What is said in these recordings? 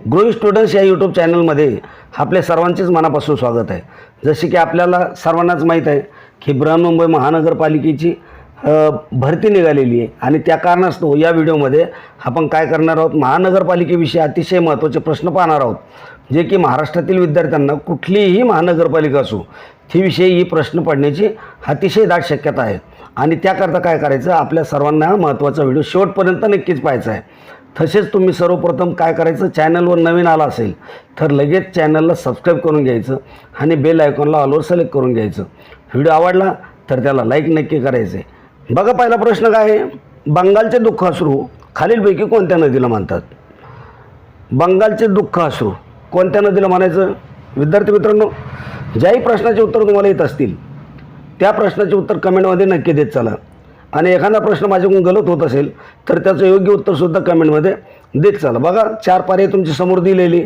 ग्रोई students या YouTube चॅनलमध्ये आपल्या सर्वांचेच मनापासून स्वागत आहे. जसे की आपल्याला सर्वांनाच माहीत आहे की बृहन्मुंबई महानगरपालिकेची भरती निघालेली आहे आणि त्या कारणास्तव या व्हिडिओमध्ये आपण काय करणार आहोत? महानगरपालिकेविषयी अतिशय महत्त्वाचे प्रश्न पाहणार आहोत. जे की महाराष्ट्रातील विद्यार्थ्यांना कुठलीही महानगरपालिका असो तीविषयी ही प्रश्न पडण्याची अतिशय दाट शक्यता आहे. आणि त्याकरता काय करायचं? आपल्या सर्वांना महत्त्वाचा व्हिडिओ शेवटपर्यंत नक्कीच पाहायचा आहे. तसेच तुम्ही सर्वप्रथम काय करायचं? चॅनलवर नवीन आला असेल तर लगेच चॅनलला सबस्क्राईब करून घ्यायचं आणि बेल आयकॉनला ऑलवर सिलेक्ट करून घ्यायचं. व्हिडिओ आवडला तर त्याला लाईक नक्की करायचं आहे. बघा पहिला प्रश्न काय आहे? बंगालचे दुःख अश्रू खालीलपैकी कोणत्या नदीला म्हणतात बंगालचे दुःख अश्रू कोणत्या नदीला म्हणायचं विद्यार्थी मित्रांनो ज्याही प्रश्नाचे उत्तर तुम्हाला येत असतील त्या प्रश्नाचे उत्तर कमेंटमध्ये नक्की देत चला. आणि एखादा प्रश्न माझ्याकडून गलत होत असेल तर त्याचं योग्य उत्तरसुद्धा कमेंटमध्ये देत चाला. बघा चार पर्याय तुमची समोर दिलेली.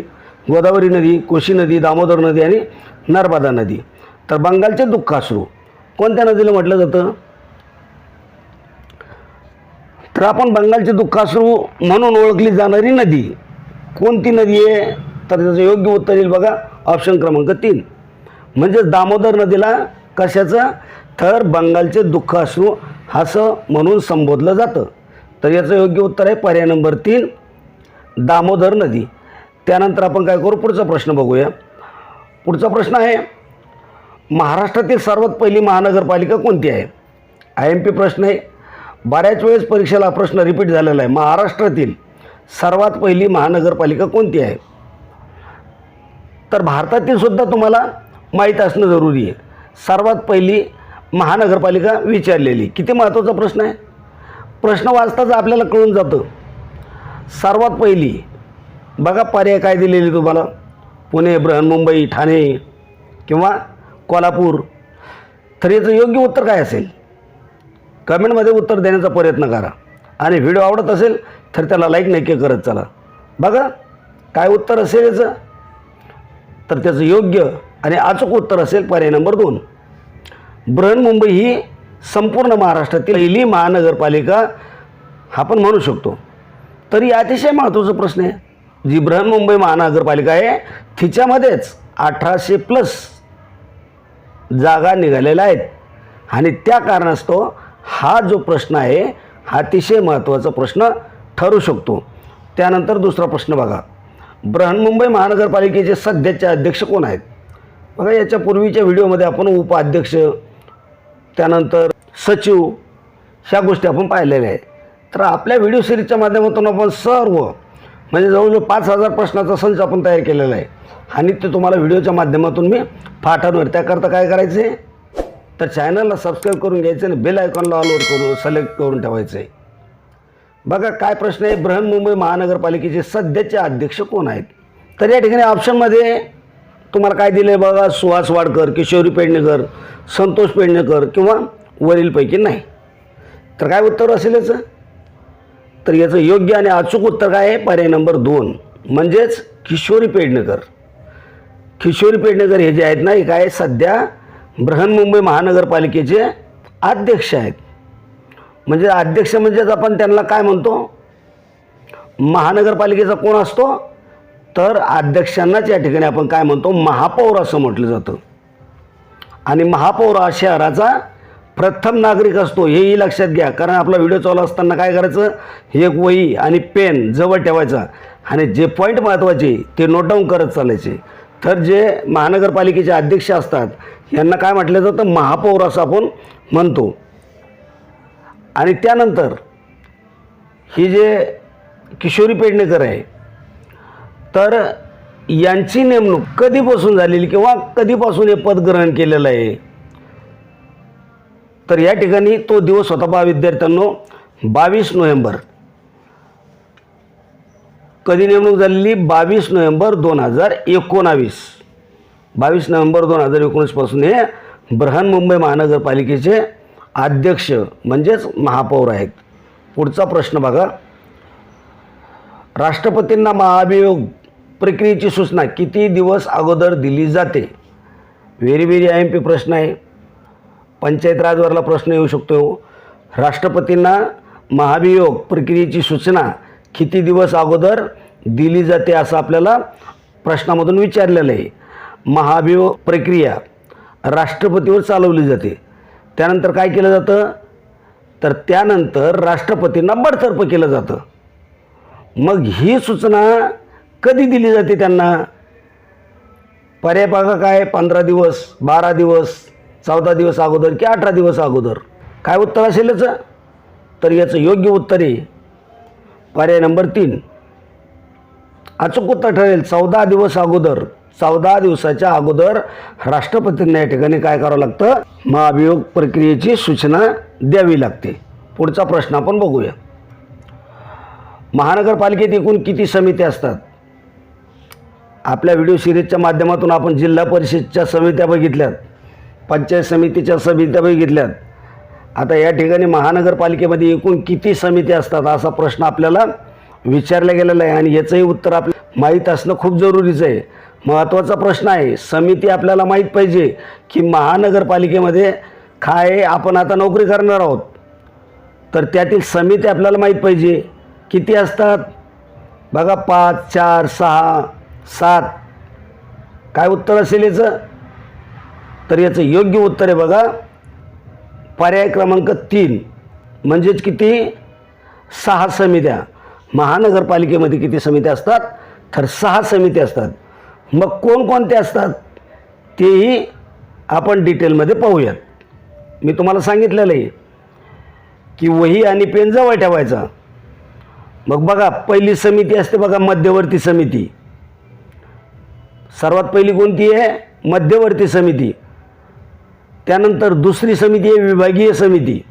गोदावरी नदी कोशी नदी दामोदर नदी आणि नर्मदा नदी. तर बंगालचे दुःख अश्रू. कोणत्या नदीला म्हटलं जातं? तर आपण बंगालचे दुःखाश्रू म्हणून ओळखली जाणारी नदी. कोणती नदी आहे? तर त्याचं योग्य उत्तर येईल बघा ऑप्शन क्रमांक तीन. म्हणजेच दामोदर नदीला कशाचं? तर बंगालचे दुःखाश्रू असं म्हणून संबोधलं जातं. तर याचं योग्य उत्तर आहे पर्याय नंबर तीन दामोदर नदी. त्यानंतर आपण काय करू? पुढचा प्रश्न बघूया. पुढचा प्रश्न आहे महाराष्ट्रातील सर्वात पहिली महानगरपालिका कोणती आहे? आय एम पी प्रश्न आहे. बऱ्याच वेळेस परीक्षेला हा प्रश्न रिपीट झालेला आहे. महाराष्ट्रातील सर्वात पहिली महानगरपालिका कोणती आहे? तर भारतातील सुद्धा तुम्हाला माहीत असणं जरुरी आहे. सर्वात पहिली महानगरपालिका विचारलेली. किती महत्त्वाचा प्रश्न आहे? प्रश्न वाचताच आपल्याला कळून जातं सर्वात पहिली बघा पर्याय काय दिलेली तुम्हाला. पुणे बृहन्मुंबई ठाणे किंवा कोल्हापूर. तर याचं योग्य उत्तर काय असेल? कमेंटमध्ये उत्तर देण्याचा प्रयत्न करा. आणि व्हिडिओ आवडत असेल तर त्याला लाईक नक्की करत चला. बघा काय उत्तर असेल याचं? तर त्याचं योग्य आणि अचूक उत्तर असेल पर्याय नंबर दोन. बृहन्मुंबई ही संपूर्ण महाराष्ट्रातील पहिली महानगरपालिका आपण म्हणू शकतो. तरी अतिशय महत्त्वाचा प्रश्न आहे. जी बृहन्मुंबई महानगरपालिका आहे तिच्यामध्येच अठराशे प्लस जागा निघालेल्या आहेत. आणि त्या कारणास्तव हा जो प्रश्न आहे हा अतिशय महत्त्वाचा प्रश्न ठरू शकतो. त्यानंतर दुसरा प्रश्न बघा. बृहन्मुंबई महानगरपालिकेचे सध्याचे अध्यक्ष कोण आहेत? बघा याच्या पूर्वीच्या व्हिडिओमध्ये आपण उपाध्यक्ष त्यानंतर सचिव ह्या गोष्टी आपण पाहिलेल्या आहेत. तर आपल्या व्हिडिओ सिरीजच्या माध्यमातून आपण सर्व म्हणजे जवळजवळ पाच हजार प्रश्नाचा संच आपण तयार केलेला आहे. आणि ते तुम्हाला व्हिडिओच्या माध्यमातून मी पाठवणार त्याकरता काय करायचं आहे? तर चॅनलला सबस्क्राईब करून घ्यायचं आणि बेल आयकॉनला ऑलवर करून सिलेक्ट करून ठेवायचं आहे. बघा काय प्रश्न आहे? बृहन्मुंबई महानगरपालिकेचे सध्याचे अध्यक्ष कोण आहेत? तर या ठिकाणी ऑप्शनमध्ये तुम्हाला काय दिलं आहे बघा? सुहास वाडकर किशोरी पेडणेकर संतोष पेडणेकर किंवा वरीलपैकी नाही. तर काय उत्तर असेल याचं? तर याचं योग्य आणि अचूक उत्तर काय आहे? पर्याय नंबर दोन. म्हणजेच किशोरी पेडणेकर. किशोरी पेडणेकर हे जे आहेत ना हे काय सध्या बृहन्मुंबई महानगरपालिकेचे अध्यक्ष आहेत. म्हणजे अध्यक्ष म्हणजेच आपण त्यांना काय म्हणतो? महानगरपालिकेचा कोण असतो? तर अध्यक्षांनाच या ठिकाणी आपण काय म्हणतो महापौर असं म्हटलं जातं. आणि महापौर हा शहराचा प्रथम नागरिक असतो हेही लक्षात घ्या. कारण आपला व्हिडिओ चालू असताना काय करायचं एक वही आणि पेन जवळ ठेवायचा. आणि जे पॉईंट महत्त्वाचे ते नोट डाऊन करत चालायचे. तर जे महानगरपालिकेचे अध्यक्ष असतात यांना काय म्हटलं जातं महापौर असं आपण म्हणतो. आणि त्यानंतर ही जे किशोरी पेडणेकर आहे तर यांची नेमणूक कधीपासून झालेली किंवा कधीपासून हे पद ग्रहण केलेलं आहे? तर या ठिकाणी तो दिवस होता बा विद्यार्थ्यांनो बावीस नोव्हेंबर. कधी नेमणूक झालेली? बावीस नोव्हेंबर दोन हजार एकोणावीस. बावीस नोव्हेंबर दोन हजार एकोणीसपासून हे बृहन्मुंबई महानगरपालिकेचे अध्यक्ष म्हणजेच महापौर आहेत. पुढचा प्रश्न बघा. राष्ट्रपतींना महाभियोग प्रक्रियेची सूचना किती दिवस अगोदर दिली जाते? Very very I M P प्रश्न आहे. पंचायत राजवरला प्रश्न येऊ शकतो. राष्ट्रपतींना महाभियोग प्रक्रियेची सूचना किती दिवस अगोदर दिली जाते असं आपल्याला प्रश्नामधून विचारलेलं आहे. महाभियोग प्रक्रिया राष्ट्रपतीवर चालवली जाते. त्यानंतर काय केलं जातं? तर त्यानंतर राष्ट्रपतींना बडतर्फ केलं जातं. मग ही सूचना कधी दिली जाते त्यांना? पर्याय बघा काय? पंधरा दिवस बारा दिवस चौदा दिवस अगोदर की अठरा दिवस अगोदर? काय उत्तर असेल याचं? तर याचं योग्य उत्तर आहे. पर्याय नंबर तीन. अचूक उत्तर ठरेल. चौदा दिवस अगोदर चौदा दिवसाच्या अगोदर राष्ट्रपतींना या ठिकाणी काय करावं लागतं? महाभियोग प्रक्रियेची सूचना द्यावी लागते. पुढचा प्रश्न आपण बघूया. महानगरपालिकेत एकूण किती समिती असतात? आपल्या व्हिडिओ सिरीजच्या माध्यमातून आपण जिल्हा परिषदच्या समित्या बघितल्यात. पंचायत समितीच्या समित्या बघितल्यात. आता या ठिकाणी महानगरपालिकेमध्ये एकूण किती समिती असतात असा प्रश्न आपल्याला विचारला गेलेला आहे आणि याचंही उत्तर आपल्या माहीत असणं खूप जरुरीचं आहे. महत्त्वाचा प्रश्न आहे समिती आपल्याला माहीत पाहिजे की महानगरपालिकेमध्ये काय आपण आता नोकरी करणार आहोत. तर त्यातील समिती आपल्याला माहीत पाहिजे. किती असतात? बघा पाच चार सहा सात काय उत्तर असेल याचं? तर याचं योग्य उत्तर आहे बघा. पर्याय क्रमांक तीन. म्हणजेच किती? सहा समित्या. महानगरपालिकेमध्ये किती समित्या असतात? तर सहा समित्या असतात. मग कोणकोणत्या असतात? तेही आपण डिटेलमध्ये पाहूयात. मी तुम्हाला सांगितलेलं आहे की वही आणि पेन जवळ ठेवायचा. मग बघा पहिली समिती असते बघा मध्यवर्ती समिती. सर्वात पहिली कोणती आहे? मध्यवर्ती समिती. त्यानंतर दुसरी समिती आहे विभागीय समिती.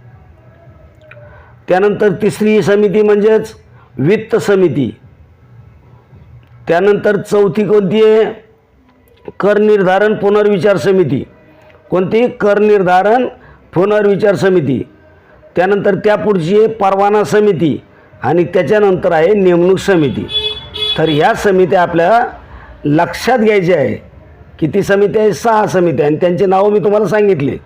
त्यानंतर तिसरी समिती म्हणजेच वित्त समिती. त्यानंतर चौथी कोणती आहे? कर निर्धारण पुनर्विचार समिती. कोणती? कर निर्धारण पुनर्विचार समिती. त्यानंतर त्या पुढची आहे परवाना समिती आणि त्याच्यानंतर आहे नेमणूक समिती. तर ह्या समित्या आपल्या लक्षात घ्यायची आहे किती समित्या आहे सहा समित्या आणि त्यांची नावं मी तुम्हाला सांगितली.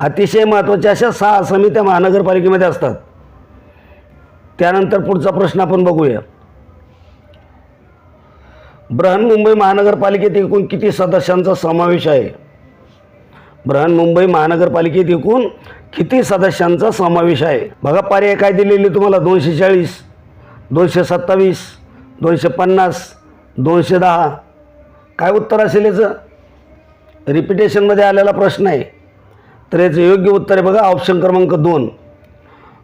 अतिशय महत्त्वाच्या अशा सहा समित्या महानगरपालिकेमध्ये असतात. त्यानंतर पुढचा प्रश्न आपण बघूया. बृहन्मुंबई महानगरपालिकेत एकूण किती सदस्यांचा समावेश आहे? बृहन्मुंबई महानगरपालिकेत एकूण किती सदस्यांचा समावेश आहे? बघा पर्याय काय दिलेले तुम्हाला? दोनशे चाळीस दोनशे सत्तावीस दोनशे पन्नास दोनशे दहा. काय उत्तर असेल याचं? रिपिटेशनमध्ये आलेला प्रश्न आहे. तर याचं योग्य उत्तर आहे बघा ऑप्शन क्रमांक दोन.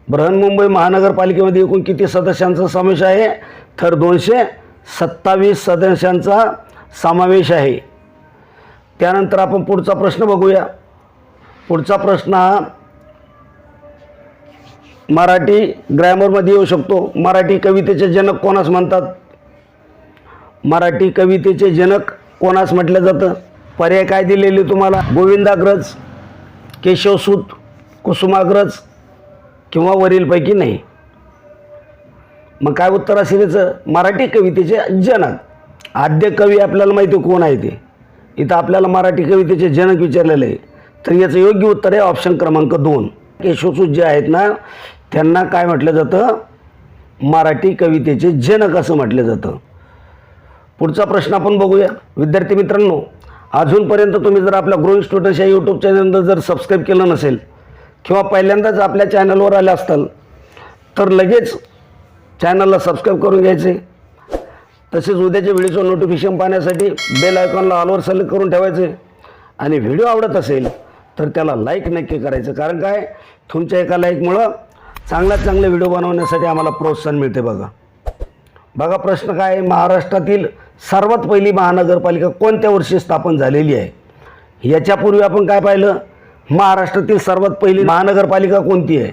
बृहन्मुंबई महानगरपालिकेमध्ये एकूण किती सदस्यांचा समावेश आहे? तर दोनशे सत्तावीस सदस्यांचा समावेश आहे. त्यानंतर आपण पुढचा प्रश्न बघूया. पुढचा प्रश्न हा मराठी ग्रॅमरमध्ये येऊ शकतो. मराठी कवितेचे जनक कोणास म्हणतात? मराठी कवितेचे जनक कोणास म्हटलं जातं? पर्याय काय दिलेले तुम्हाला? गोविंदाग्रज केशवसूत कुसुमाग्रज किंवा वरीलपैकी नाही. मग काय उत्तर असेल याचं? मराठी कवितेचे जनक. आद्य कवी आपल्याला माहिती आहे कोण आहे ते? इथं आपल्याला मराठी कवितेचे जनक विचारलेले आहे तर याचं योग्य उत्तर आहे ऑप्शन क्रमांक दोन. केशवसूत जे आहेत ना त्यांना काय म्हटलं जातं? मराठी कवितेचे जनक असं म्हटलं जातं. पुढचा प्रश्न आपण बघूया. विद्यार्थी मित्रांनो अजूनपर्यंत तुम्ही जर आपल्या ग्रोईंग स्टुडंट्स या यूट्यूब चॅनलला जर सबस्क्राईब केलं नसेल किंवा पहिल्यांदाच आपल्या चॅनलवर आले असताल तर लगेच चॅनलला सबस्क्राईब करून घ्यायचे. तसेच उद्याच्या व्हिडिओचं नोटिफिकेशन पाहण्यासाठी बेल आयकॉनला ऑलवर सिलेक्ट करून ठेवायचे. आणि व्हिडिओ आवडत असेल तर त्याला लाईक नक्की करायचं. कारण काय? तुमच्या एका लाईकमुळं चांगल्यात चांगले व्हिडिओ बनवण्यासाठी आम्हाला प्रोत्साहन मिळते बघा. बघा प्रश्न काय आहे. महाराष्ट्रातील सर्वात पहिली महानगरपालिका कोणत्या वर्षी स्थापन झालेली आहे? याच्यापूर्वी आपण काय पाहिलं? महाराष्ट्रातील सर्वात पहिली महानगरपालिका कोणती आहे?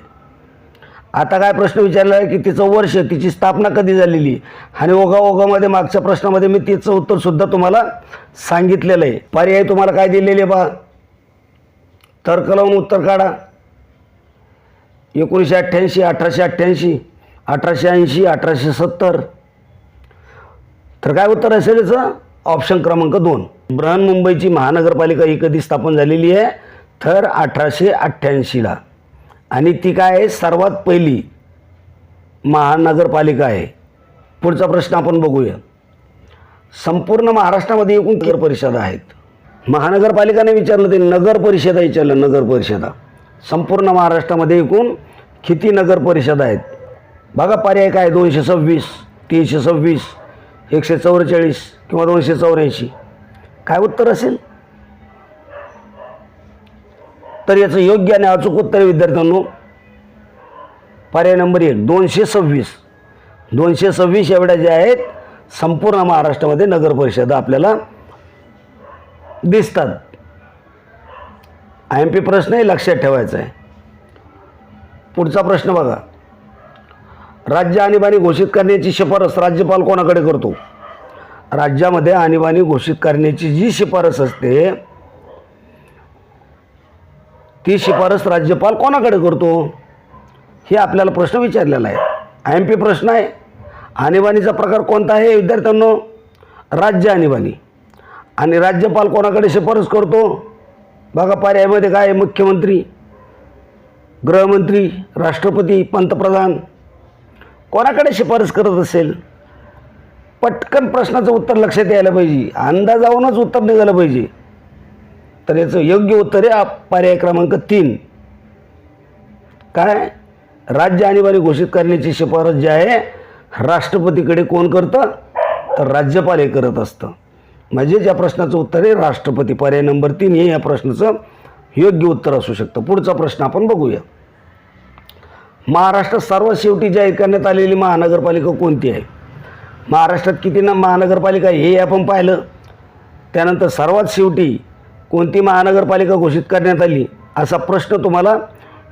आता काय प्रश्न विचारला आहे की तिचं वर्ष तिची स्थापना कधी झालेली? आणि ओघा ओघामध्ये मागच्या प्रश्नामध्ये मी तिचं उत्तरसुद्धा तुम्हाला सांगितलेलं आहे. पर्याय तुम्हाला काय दिलेले बा? तर्क लावून उत्तर काढा. एकोणीसशे अठ्ठ्याऐंशी अठराशे अठ्ठ्याऐंशी अठराशे ऐंशी अठराशे सत्तर तर काय उत्तर असेल याचं? ऑप्शन क्रमांक दोन. बृहन्मुंबईची महानगरपालिका ही कधी स्थापन झालेली आहे? तर अठराशे अठ्ठ्याऐंशीला. आणि ती काय आहे? सर्वात पहिली महानगरपालिका आहे. पुढचा प्रश्न आपण बघूया. संपूर्ण महाराष्ट्रामध्ये एकूण नगर परिषदा आहेत? महानगरपालिकाने विचारलं ते नगर परिषदा विचारलं नगर परिषदा. संपूर्ण महाराष्ट्रामध्ये एकूण किती नगर परिषदा आहेत? बघा पर्याय काय दोनशे सव्वीस तीनशे सव्वीस एकशे चौवेचाळीस किंवा दोनशे चौऱ्याऐंशी. काय उत्तर असेल? तर याचं योग्य आणि अचूक उत्तर विद्यार्थ्यांनो. पर्याय नंबर एक दोनशे सव्वीस. दोनशे सव्वीस एवढ्या ज्या आहेत संपूर्ण महाराष्ट्रामध्ये नगर परिषद आपल्याला दिसतात. आय एम पी प्रश्नही लक्षात ठेवायचा आहे. पुढचा प्रश्न बघा. राज्य आणीबाणी घोषित करण्याची शिफारस राज्यपाल कोणाकडे करतो? राज्यामध्ये आणीबाणी घोषित करण्याची जी शिफारस असते ती शिफारस राज्यपाल कोणाकडे करतो? हे आपल्याला प्रश्न विचारलेला आहे. आय एम पी प्रश्न आहे. आणीबाणीचा प्रकार कोणता आहे विद्यार्थ्यांनो? राज्य आणीबाणी. आणि राज्यपाल कोणाकडे शिफारस करतो? बघा पर्यायामध्ये काय आहे? मुख्यमंत्री गृहमंत्री राष्ट्रपती पंतप्रधान कोणाकडे शिफारस करत असेल? पटकन प्रश्नाचं उत्तर लक्षात यायला पाहिजे. अंदाजावूनच उत्तर निघालं पाहिजे. तर याचं योग्य उत्तर आहे पर्याय क्रमांक तीन. काय? राज्य आणीबाणी घोषित करण्याची शिफारस जी आहे राष्ट्रपतीकडे कोण करतं? तर राज्यपाल हे करत असतं. म्हणजे ज्या प्रश्नाचं उत्तर आहे राष्ट्रपती. पर्याय नंबर तीन हे या प्रश्नाचं योग्य उत्तर असू शकतं. पुढचा प्रश्न आपण बघूया. महाराष्ट्रात सर्वात शेवटी जाहीर करण्यात आलेली महानगरपालिका कोणती आहे? महाराष्ट्रात किती ना महानगरपालिका हे आपण पाहिलं. त्यानंतर सर्वात शेवटी कोणती महानगरपालिका घोषित करण्यात आली असा प्रश्न तुम्हाला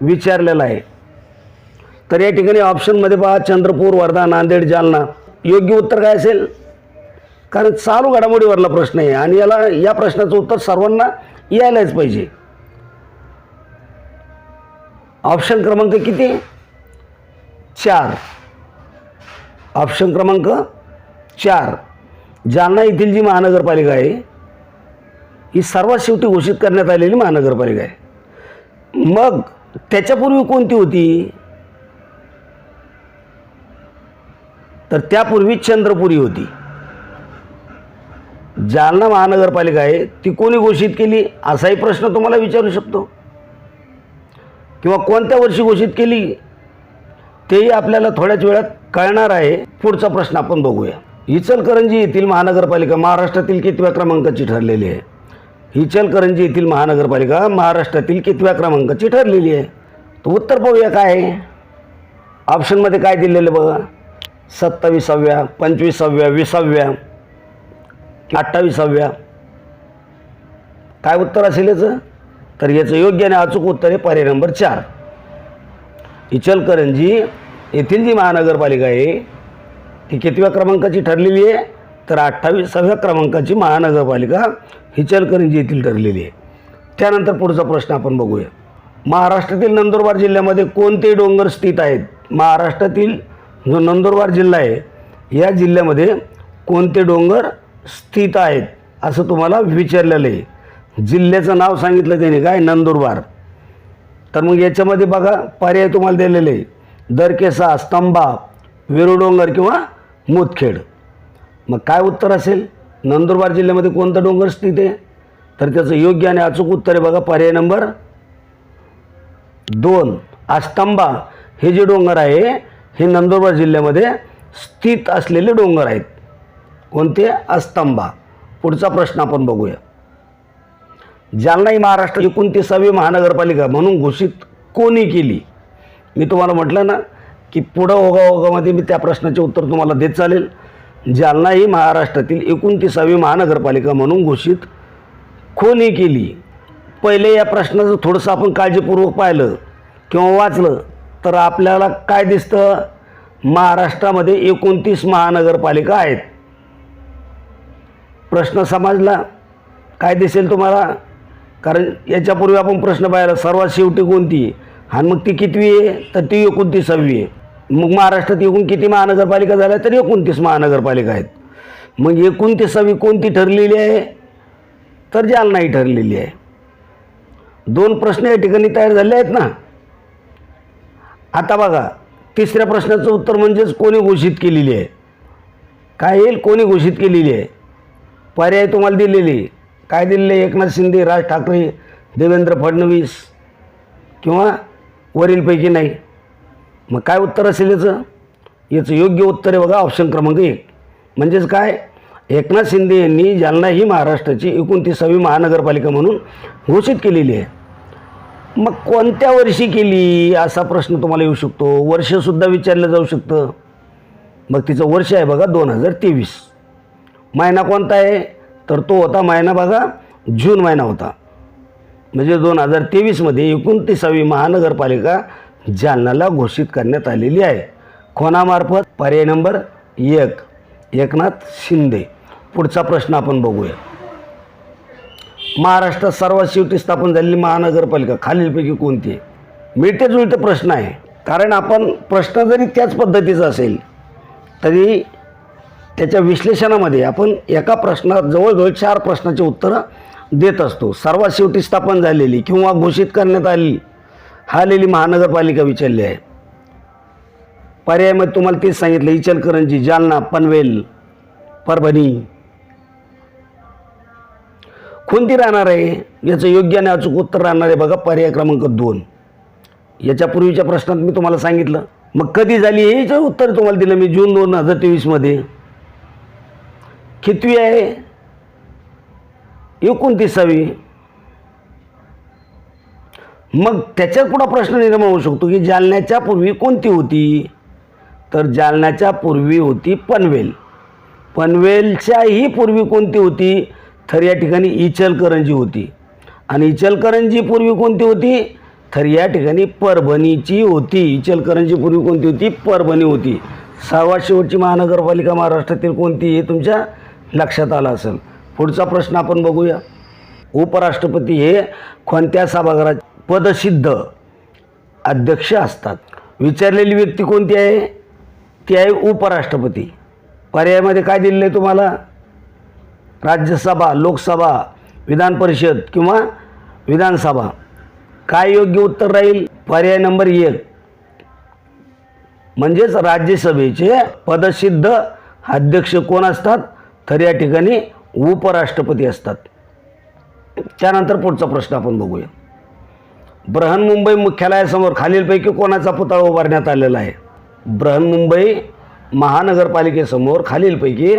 विचारलेला आहे. तर या ठिकाणी ऑप्शनमध्ये पहा चंद्रपूर वर्धा नांदेड जालना. योग्य उत्तर काय असेल? कारण चालू घडामोडीवरला प्रश्न आहे आणि याला या प्रश्नाचं उत्तर सर्वांना यायलाच पाहिजे. ऑप्शन क्रमांक किती? चार. ऑप्शन क्रमांक चार. जालना येथील जी महानगरपालिका आहे ही सर्वात शेवटी घोषित करण्यात आलेली महानगरपालिका आहे. मग त्याच्यापूर्वी कोणती होती? तर त्यापूर्वी चंद्रपुरी होती. जालना महानगरपालिका आहे ती कोणी घोषित केली? असाही प्रश्न तुम्हाला विचारू शकतो. किंवा कोणत्या वर्षी घोषित केली? तेही आपल्याला थोड्याच वेळात कळणार आहे. पुढचा प्रश्न आपण बघूया. इचलकरंजी येथील महानगरपालिका महाराष्ट्रातील कितव्या क्रमांकाची ठरलेली आहे? इचलकरंजी येथील महानगरपालिका महाराष्ट्रातील कितव्या क्रमांकाची ठरलेली आहे? तर उत्तर पाहूया काय आहे. ऑप्शनमध्ये काय दिलेलं बघा. सत्तावीसाव्या पंचवीसाव्या विसाव्या अठ्ठावीसाव्या. काय उत्तर असेल याचं? तर याचं योग्य आणि अचूक उत्तर आहे पर्याय नंबर चार. इचलकरंजी येथील जी महानगरपालिका आहे ती कितव्या क्रमांकाची ठरलेली आहे? तर अठ्ठावीसाव्या क्रमांकाची महानगरपालिका इचलकरंजी येथील ठरलेली आहे. त्यानंतर पुढचा प्रश्न आपण बघूया. महाराष्ट्रातील नंदुरबार जिल्ह्यामध्ये कोणते डोंगर स्थित आहेत? महाराष्ट्रातील जो नंदुरबार जिल्हा आहे या जिल्ह्यामध्ये कोणते डोंगर स्थित आहेत? असं तुम्हाला विचारलेलं आहे. जिल्ह्याचं नाव सांगितलं त्याने काय? नंदुरबार. तर मग याच्यामध्ये बघा पर्याय तुम्हाला दिलेले. दरकेसा स्तंभा वेरुडोंगर किंवा मुतखेड मग काय उत्तर असेल? नंदुरबार जिल्ह्यामध्ये कोणतं डोंगर स्थित आहे? तर त्याचं योग्य आणि अचूक उत्तर आहे बघा पर्याय नंबर दोन. आस्तंबा हे जे डोंगर आहे हे नंदुरबार जिल्ह्यामध्ये स्थित असलेले डोंगर आहेत. कोणते? अस्तंबा पुढचा प्रश्न आपण बघूया. ज्यांनाही महाराष्ट्र एकोणतीसावी महानगरपालिका म्हणून घोषित कोणी केली? मी तुम्हाला म्हटलं ना की पुढं ओघा ओघामध्ये मी त्या प्रश्नाचे उत्तर तुम्हाला देत चालेल. जालना ही महाराष्ट्रातील एकोणतीसावी महानगरपालिका म्हणून घोषित कोणी केली? पहिले या प्रश्नाचं थोडंसं आपण काळजीपूर्वक पाहिलं किंवा वाचलं तर आपल्याला काय दिसतं? महाराष्ट्रामध्ये एकोणतीस महानगरपालिका आहेत. प्रश्न समजला? काय दिसेल तुम्हाला? कारण याच्यापूर्वी आपण प्रश्न पाहिला सर्वात शेवटी कोणती आहे? आणि मग ती कितवी आहे? तर ती एकोणतीसावी आहे. मग महाराष्ट्रात एकूण किती महानगरपालिका झाल्या? तर एकोणतीस महानगरपालिका आहेत. मग एकोणतीसावी कोणती ठरलेली आहे? तर जालनाही ठरलेली आहे. दोन प्रश्न या ठिकाणी तयार झाले आहेत ना? आता बघा तिसऱ्या प्रश्नाचं उत्तर म्हणजेच कोणी घोषित केलेली आहे? काय येईल? कोणी घोषित केलेली आहे? पर्याय तुम्हाला दिलेली काय दिलेले एकनाथ शिंदे राज ठाकरे देवेंद्र फडणवीस किंवा वरीलपैकी नाही. मग काय उत्तर असेल याचं? याचं योग्य उत्तर आहे बघा ऑप्शन क्रमांक एक. म्हणजेच काय? एकनाथ शिंदे यांनी जालना ही महाराष्ट्राची एकोणतीसावी महानगरपालिका म्हणून घोषित केलेली आहे. मग कोणत्या वर्षी केली? असा प्रश्न तुम्हाला येऊ शकतो. वर्षसुद्धा विचारलं जाऊ शकतं. मग तिचं वर्ष आहे बघा दोन हजार तेवीस. महिना कोणता आहे? तर तो होता महिना बघा जून महिना होता. म्हणजे दोन हजार तेवीसमध्ये एकोणतीसावी महानगरपालिका जालन्याला घोषित करण्यात आलेली आहे. कोणामार्फत पर्याय नंबर एक एकनाथ शिंदे. पुढचा प्रश्न आपण बघूया. महाराष्ट्रात सर्वात शेवटी स्थापन झालेली महानगरपालिका खालीलपैकी कोणती आहे? मिळते जुळते प्रश्न आहे. कारण आपण प्रश्न जरी त्याच पद्धतीचा असेल तरी त्याच्या विश्लेषणामध्ये आपण एका प्रश्नात जवळजवळ चार प्रश्नाची उत्तरं देत असतो. सर्वात शेवटी स्थापन झालेली किंवा घोषित करण्यात आलेली आलेली महानगरपालिका विचारली आहे. पर्यायामध्ये तुम्हाला तेच सांगितलं इचलकरंजी जालना पनवेल परभणी. कोणती राहणार आहे? याचं योग्य आणि अचूक उत्तर राहणार आहे बघा पर्याय क्रमांक दोन. याच्यापूर्वीच्या प्रश्नात मी तुम्हाला सांगितलं. मग कधी झाली हे उत्तर तुम्हाला दिलं मी जून दोन हजार तेवीसमध्ये. कितवी आहे? एकोणतीसावी मग त्याच्यात पुढा प्रश्न निर्माण होऊ शकतो की जालन्याच्या पूर्वी कोणती होती? तर जालन्याच्या पूर्वी होती पनवेल. पनवेलच्याही पूर्वी कोणती होती? तर या ठिकाणी इचलकरंजी होती. आणि इचलकरंजी पूर्वी कोणती होती? तर या ठिकाणी परभणीची होती. इचलकरंजी पूर्वी कोणती होती? परभणी होती. सहावा शेवटची महानगरपालिका महाराष्ट्रातील कोणती? हे तुमच्या लक्षात आलं असेल. पुढचा प्रश्न आपण बघूया. उपराष्ट्रपती हे कोणत्या सभागृहात पदसिद्ध अध्यक्ष असतात? विचारलेली व्यक्ती कोणती आहे? ती आहे उपराष्ट्रपती. पर्यायामध्ये काय दिलेलं आहे तुम्हाला? राज्यसभा लोकसभा विधान परिषद किंवा विधानसभा. काय योग्य उत्तर राहील? पर्याय नंबर एक. म्हणजेच राज्यसभेचे पदसिद्ध अध्यक्ष कोण असतात? तर या ठिकाणी उपराष्ट्रपती असतात. त्यानंतर पुढचा प्रश्न आपण बघूया. बृहन्मुंबई मुख्यालयासमोर खालीलपैकी कोणाचा पुतळा उभारण्यात आलेला आहे? बृहन्मुंबई महानगरपालिकेसमोर खालीलपैकी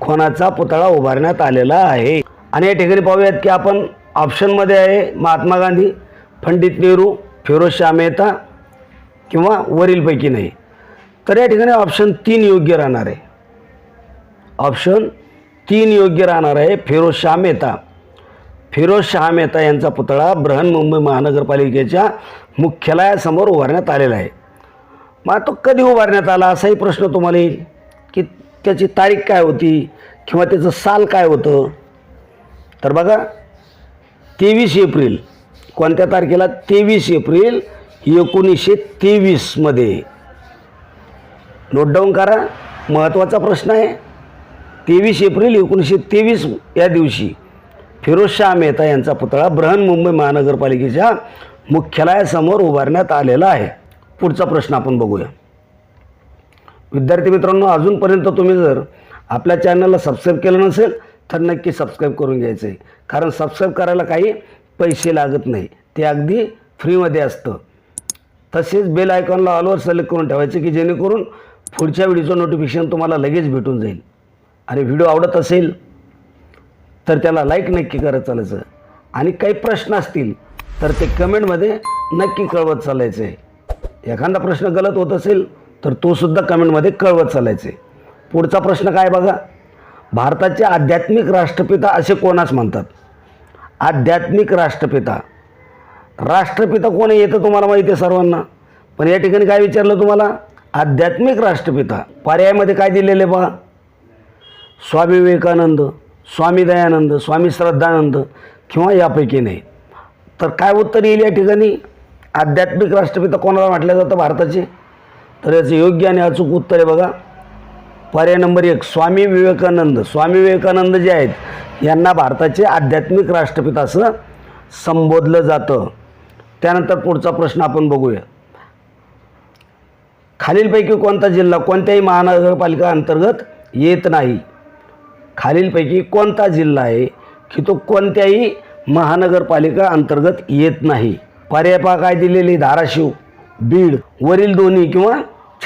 कोणाचा पुतळा उभारण्यात आलेला आहे? आणि या ठिकाणी पाहूयात की आपण ऑप्शनमध्ये आहे महात्मा गांधी पंडित नेहरू फिरोजशाह मेहता किंवा वरीलपैकी नाही. तर या ठिकाणी ऑप्शन तीन योग्य राहणार आहे. ऑप्शन तीन योग्य राहणार आहे. फिरोज शाह मेहता. फिरोज शहा मेहता यांचा पुतळा बृहन्मुंबई महानगरपालिकेच्या मुख्यालयासमोर उभारण्यात आलेला आहे. मग तो कधी उभारण्यात आला? असाही प्रश्न तुम्हाला येईल की त्याची तारीख काय होती किंवा त्याचं साल काय होतं? तर बघा तेवीस एप्रिल कोणत्या तारखेला? तेवीस एप्रिल एकोणीसशे तेवीसमध्ये नोट डाऊन करा. महत्त्वाचा प्रश्न आहे. तेवीस एप्रिल एकोणीसशे तेवीस या दिवशी फिरोजशाह मेहता यांचा पुतळा बृहन्मुंबई महानगरपालिकेच्या मुख्यालयासमोर उभारण्यात आलेला आहे. पुढचा प्रश्न आपण बघूया. विद्यार्थी मित्रांनो अजूनपर्यंत तुम्ही जर आपल्या चॅनलला सबस्क्राईब केलं नसेल तर नक्की सबस्क्राईब करून घ्यायचं आहे कारण सबस्क्राईब करायला काही पैसे लागत नाही. ते अगदी फ्रीमध्ये असतं. तसेच बेल आयकॉनला ऑलवर सिलेक्ट करून ठेवायचं की जेणेकरून पुढच्या व्हिडिओचं नोटिफिकेशन तुम्हाला लगेच भेटून जाईल. आणि व्हिडिओ आवडत असेल तर त्याला लाईक नक्की करत चालायचं. आणि काही प्रश्न असतील तर ते कमेंटमध्ये नक्की कळवत चालायचं. आहे एखादा प्रश्न गलत होत असेल तर तोसुद्धा कमेंटमध्ये कळवत चालायचं. आहे पुढचा प्रश्न काय बघा? भारताचे आध्यात्मिक राष्ट्रपिता असे कोणास म्हणतात? आध्यात्मिक राष्ट्रपिता. राष्ट्रपिता कोण आहे येतं तुम्हाला माहिती आहे सर्वांना. पण या ठिकाणी काय विचारलं तुम्हाला? आध्यात्मिक राष्ट्रपिता. पर्यायामध्ये काय दिलेले पहा स्वामी विवेकानंद स्वामी दयानंद स्वामी श्रद्धानंद किंवा यापैकी नाही. तर काय उत्तर येईल या ठिकाणी? आध्यात्मिक राष्ट्रपिता कोणाला म्हटलं जातं भारताचे? तर याचं योग्य आणि अचूक उत्तर आहे बघा. पर्याय नंबर एक स्वामी विवेकानंद. स्वामी विवेकानंद जे आहेत यांना भारताचे आध्यात्मिक राष्ट्रपिता असं संबोधलं जातं. त्यानंतर पुढचा प्रश्न आपण बघूया. खालीलपैकी कोणता जिल्हा कोणत्याही महानगरपालिका अंतर्गत येत नाही? खालीलपैकी कोणता जिल्हा आहे की तो कोणत्याही महानगरपालिका अंतर्गत येत नाही? पर्याय पहा काय दिलेली? धाराशिव बीड वरील दोन्ही किंवा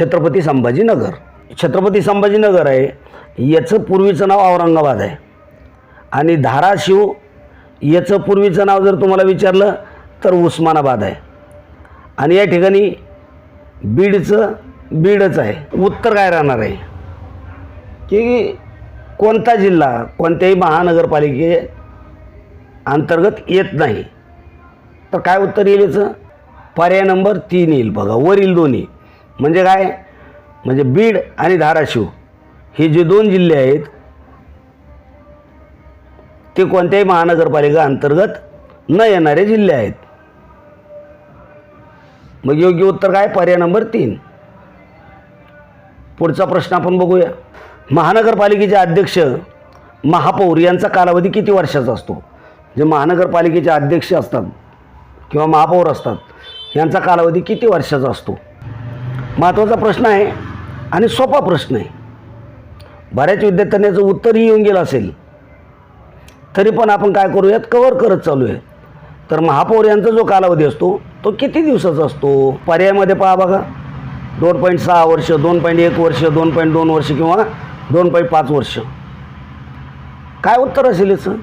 छत्रपती संभाजीनगर? छत्रपती संभाजीनगर आहे. याचं पूर्वीचं नाव औरंगाबाद आहे. आणि धाराशिव याचं पूर्वीचं नाव जर तुम्हाला विचारलं तर उस्मानाबाद आहे. आणि या ठिकाणी बीडचं बीडच आहे. उत्तर काय राहणार आहे? की कोणता जिल्हा कोणत्याही महानगरपालिके अंतर्गत येत नाही. तर काय उत्तर येईल याचं? पर्याय नंबर तीन येईल बघा. वरील दोन्ही. म्हणजे काय? म्हणजे बीड आणि धाराशिव हे जे दोन जिल्हे आहेत ते कोणत्याही महानगरपालिका अंतर्गत न येणारे जिल्हे आहेत. मग योग्य उत्तर काय? पर्याय नंबर तीन. पुढचा प्रश्न आपण बघूया. महानगरपालिकेचे अध्यक्ष महापौर यांचा कालावधी किती वर्षाचा असतो? जे महानगरपालिकेचे अध्यक्ष असतात किंवा महापौर असतात यांचा कालावधी किती वर्षाचा असतो? महत्त्वाचा प्रश्न आहे आणि सोपा प्रश्न आहे. बऱ्याच विद्यार्थ्यांनी याचं उत्तरही येऊन गेलं असेल. तरी पण आपण काय करूयात? कवर करत चालू आहे तर महापौर यांचा जो कालावधी असतो तो किती दिवसाचा असतो? पर्यायामध्ये पहा बघा. दोन पॉईंट सहा वर्ष दोन पॉईंट एक वर्ष दोन पॉईंट दोन वर्ष किंवा दोन पॉईंट पाच वर्ष. काय उत्तर असेल याचं?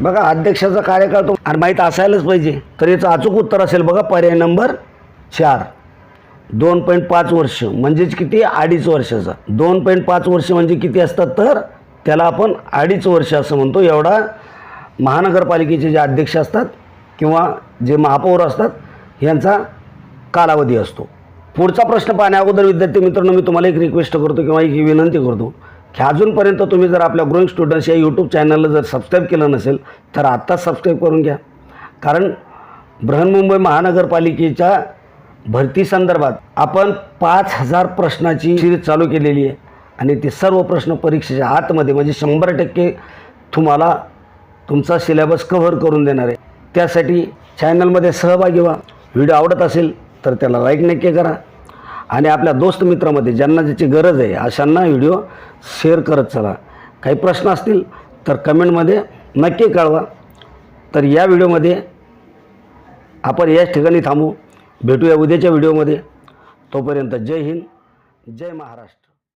बघा अध्यक्षाचा कार्यकाळ तो आणि माहीत असायलाच पाहिजे तर याचं अचूक उत्तर असेल बघा पर्याय नंबर चार. दोन पॉईंट पाच वर्ष म्हणजेच किती? अडीच वर्षाचा. दोन पॉईंट पाच वर्ष म्हणजे किती असतात तर? त्याला आपण अडीच वर्ष असं म्हणतो. एवढा महानगरपालिकेचे जे अध्यक्ष असतात किंवा जे महापौर असतात यांचा कालावधी असतो. पुढचा प्रश्न पाहण्या अगोदर विद्यार्थी मित्रांनो मी तुम्हाला एक रिक्वेस्ट करतो किंवा एक विनंती करतो की अजूनपर्यंत तुम्ही जर आपल्या ग्रोईंग स्टुडंट्स या यूट्यूब चॅनलला जर सबस्क्राईब केलं नसेल तर आत्ताच सबस्क्राईब करून घ्या. कारण बृहन्मुंबई महानगरपालिकेच्या भरती संदर्भात आपण पाच हजार प्रश्नाची सिरीज चालू केलेली आहे. आणि ते सर्व प्रश्न परीक्षेच्या आतमध्ये म्हणजे शंभर टक्के तुम्हाला तुमचा सिलेबस कव्हर करून देणार आहे. त्यासाठी चॅनलमध्ये सहभागी व्हा. व्हिडिओ आवडत असेल तर त्याला लाईक नक्की करा. आणि आपल्या दोस्त मित्रामध्ये ज्यांना ज्याची गरज आहे अशांना व्हिडिओ शेअर करत चला. काही प्रश्न असतील तर कमेंटमध्ये नक्की कळवा. तर या व्हिडिओमध्ये आपण याच ठिकाणी थांबू. भेटूया उद्याच्या व्हिडिओमध्ये तोपर्यंत जय हिंद जय महाराष्ट्र.